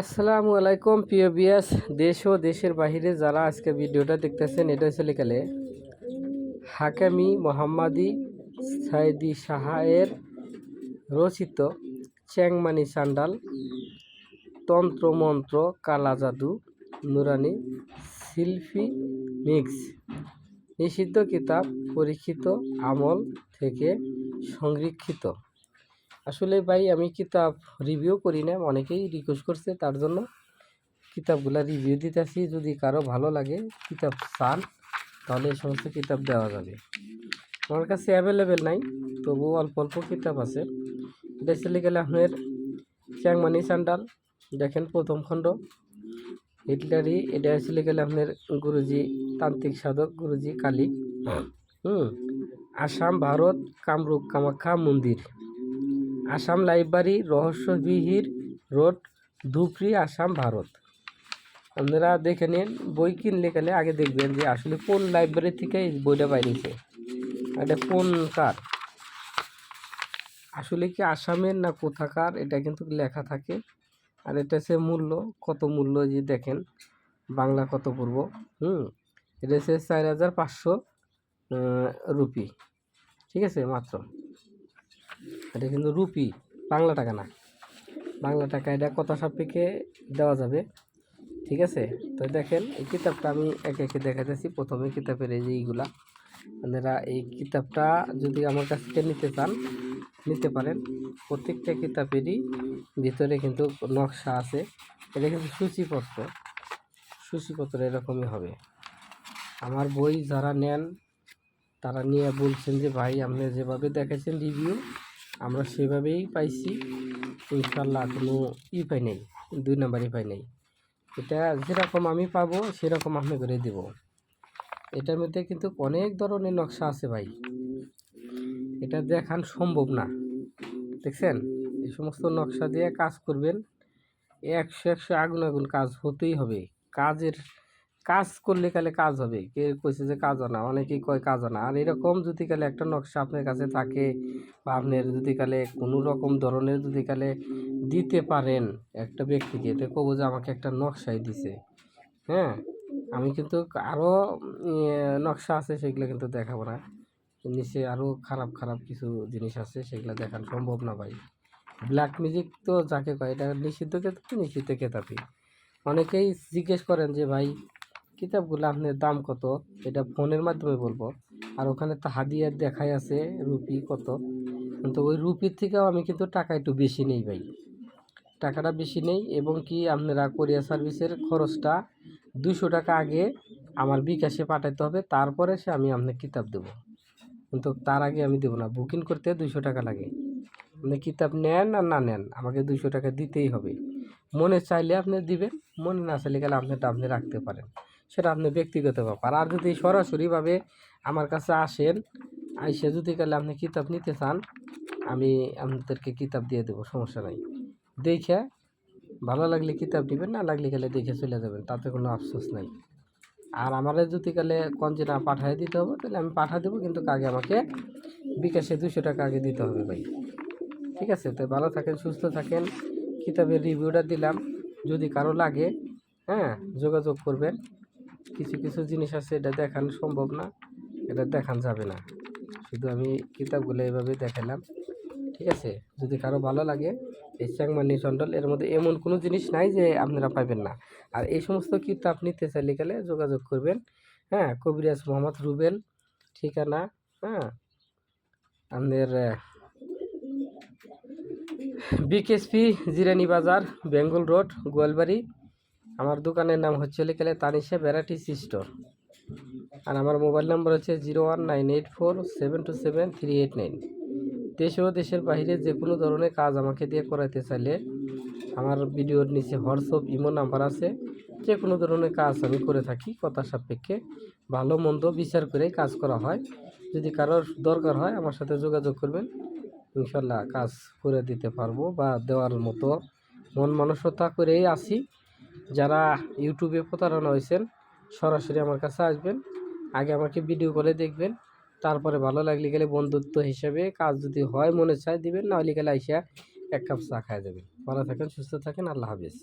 আসসালামু আলাইকুম, প্রিয় বিয়াস দেশ ও দেশের বাহিরে যারা আজকে ভিডিওটা দেখতেছেন, এটা হচ্ছে লেখালে হাকামি মোহাম্মদি সাইদি সাহায়ের রচিত চ্যাংমানি সান্ডাল তন্ত্রমন্ত্র, কালা জাদু, নুরানি শিল্পী মিক্স। নিষিদ্ধ কিতাব, পরীক্ষিত আমল থেকে সংরক্ষিত। আসলে ভাই, আমি কিতাব রিভিউ করি না, অনেকেই রিকোয়েস্ট করছে তার জন্য। কিতাবগুলা রিভিউ দিতেছি, যদি কারও ভালো লাগে, কিতাব চান, তাহলে এই সমস্ত কিতাব দেওয়া যাবে। আমার কাছে অ্যাভেলেবেল নাই, তবু অল্প অল্প কিতাব আছে। এটা চলে গেলে আপনার চ্যাংমানি সান্ডাল দেখেন প্রথম খণ্ড। হিটলারি এটা চলে গেলে আপনার গুরুজি, তান্ত্রিক সাধক গুরুজি কালী। হুম, আসাম, ভারত, কামরূপ, কামাখ্যা মন্দির। আসাম লাইব্রেরি, রহস্যবিহির রোড ধুপরি আসাম, ভারত। আপনারা দেখে নিন, বই কিনলে গেলে আগে দেখবেন যে আসলে কোন লাইব্রেরি থেকে এই বইটা বাইরেছে এটা কোন কার? আসলে কি আসামের না কোথাকার, এটা কিন্তু লেখা থাকে। আর এটা হচ্ছে মূল্য, কত মূল্য যে দেখেন, বাংলা কত পূর্ব হুম, এটা হচ্ছে চার হাজার পাঁচশো রুপি। ঠিক আছে, মাত্র। এটা কিন্তু রুপি, বাংলা টাকা না। বাংলা টাকা এটা কথা সাপেক্ষে দেওয়া যাবে, ঠিক আছে? তো দেখেন, এই কিতাবটা আমি একে একে দেখাতেছি প্রথমে কিতাবের এই যে এইগুলা, আপনারা এই কিতাবটা যদি আমার কাছ থেকে নিতে চান, নিতে পারেন। প্রত্যেকটা কিতাবেরই ভিতরে কিন্তু নকশা আছে। এটা কিন্তু সূচিপত্র। সূচিপত্র এরকমই হবে। আমার বই যারা নেন, তারা নিয়ে বলছেন যে, ভাই, আপনি যেভাবে দেখেছেন রিভিউ আমরা সেভাবেই পাইছি। ইনশাল্লাহ কোনো ই পাই নাই, দুই নাম্বারই পাই নাই। এটা যেরকম আমি পাবো, সেরকম আপনি করে দেব। এটার মধ্যে কিন্তু অনেক ধরনের নকশা আছে ভাই। এটা দেখান সম্ভব না। দেখছেন? এই সমস্ত নকশা দিয়ে কাজ করবেন। একশো একশো আগুন আগুন কাজ হতেই হবে। কাজের কাজ করলে কালে কাজ হবে। কে কইছে যে কাজ না, অনেকেই কয় কাজ না। আর এরকম যদি কালে একটা নকশা আপনার কাছে থাকে বা আপনার যদি কালে কোনো রকম ধরনের যদি কালে দিতে পারেন একটা ব্যক্তিকে, তো কবো যে আমাকে একটা নকশাই দিছে। হ্যাঁ? আমি কিন্তু আরও নকশা আছে সেগুলো কিন্তু দেখাবো না। নিচে আরও খারাপ খারাপ কিছু জিনিস আছে সেগুলো দেখানো সম্ভব না ভাই। ব্ল্যাক মিউজিক তো যাকে কয়, এটা নিষিদ্ধ কেতাব নিষিদ্ধ কেতাবই অনেকেই জিজ্ঞেস করেন যে ভাই কিতাবগুলো আপনার দাম কত? এটা ফোনের মাধ্যমে বলব। আর ওখানে তো হাদিয়ার দেখাই আছে, রুপি কত? কিন্তু ওই রুপির থেকেও আমি কিন্তু টাকা একটু বেশি নেই ভাই। টাকাটা বেশি নেই এবং কি আপনারা কোরিয়ার সার্ভিসের খরচটা দুশো টাকা আগে আমার বিকাশে পাঠাতে হবে, তারপরে সে আমি আপনার কিতাব দেবো। কিন্তু তার আগে আমি দেবো না বুকিং করতে দুশো টাকা লাগে। আপনি কিতাব নেন আর না নেন, আমাকে দুশো টাকা দিতেই হবে। মনে চাইলে আপনি দিবেন, মনে না চাইলে গেলে আপনারটা আপনি রাখতে পারেন। সেটা আপনি ব্যক্তিগত ব্যাপার। আর যদি সরাসরিভাবে আমার কাছে আসেন, আইসে যদি কালে আপনি কিতাব নিতে চান, আমি আপনাদেরকে কিতাব দিয়ে দেবো, সমস্যা নাই। দেখে ভালো লাগলে কিতাব নেবেন না লাগলে গেলে দেখে চলে যাবেন, তাতে কোনো আফসোস নাই। আর আমারে যদি গেলে কঞ্চে না পাঠিয়ে দিতে হবে, তাহলে আমি পাঠা দেবো, কিন্তু আগে আমাকে বিকাশে দুশো টাকা আগে দিতে হবে ভাই। ঠিক আছে? তো ভালো থাকেন, সুস্থ থাকেন। কিতাবের রিভিউটা দিলাম। যদি কারও লাগে হ্যাঁ যোগাযোগ করবেন। কিছু কিছু জিনিস আছে, এটা দেখানো সম্ভব না, এটা দেখান যাবে না। শুধু আমি কিতাবগুলো এইভাবে দেখালাম, ঠিক আছে? যদি কারও ভালো লাগে, এই চ্যাংমানি চন্ডল, এর মধ্যে এমন কোনো জিনিস নাই যে আপনারা পাবেন না। আর এই সমস্ত কিতাব নিতে চাইলে গেলে যোগাযোগ করবেন হ্যাঁ? কবিরাজ মোহাম্মদ রুবেল, ঠিকানা হ্যাঁ? আপনাদের বিকেএসপি জিরানি বাজার, বেঙ্গল রোড, গোয়ালবাড়ি। আমার দোকানের নাম হচ্ছে লিখলে তানিশা ভ্যারাইটিস স্টোর আর আমার মোবাইল নাম্বার হচ্ছে zero one nine eight four seven two seven three eight nine. দেশ ও দেশের বাইরে যে কোনো ধরনের কাজ আমাকে দিয়ে করাতে চাইলে আমার ভিডিওর নিচে হোয়াটসঅ্যাপ, ইমো নাম্বার আছে। যে কোনো ধরনের কাজ আমি করে থাকি, কথা সাপেক্ষে ভালো মন্দ বিচার করেই কাজ করা হয়। যদি কারোর দরকার হয় আমার সাথে যোগাযোগ করবেন, ইনশাল্লাহ কাজ করে দিতে পারব বা দেওয়ার মতো মন মানসতা করেই আসি যারা ইউটিউবে প্রতারণা হয়েছেন, সরাসরি আমার কাছে আসবেন। আগে আমাকে ভিডিও করে দেখবেন। তারপরে ভালো লাগলে গেলে বন্ধুত্ব হিসেবে কাজ যদি হয়, মনে চায় দিবেন, না হলে গেলে আইসা এক কাপ চা খাওয়া যাবেন। ভালো থাকেন, সুস্থ থাকেন, আল্লাহ হাফিজ।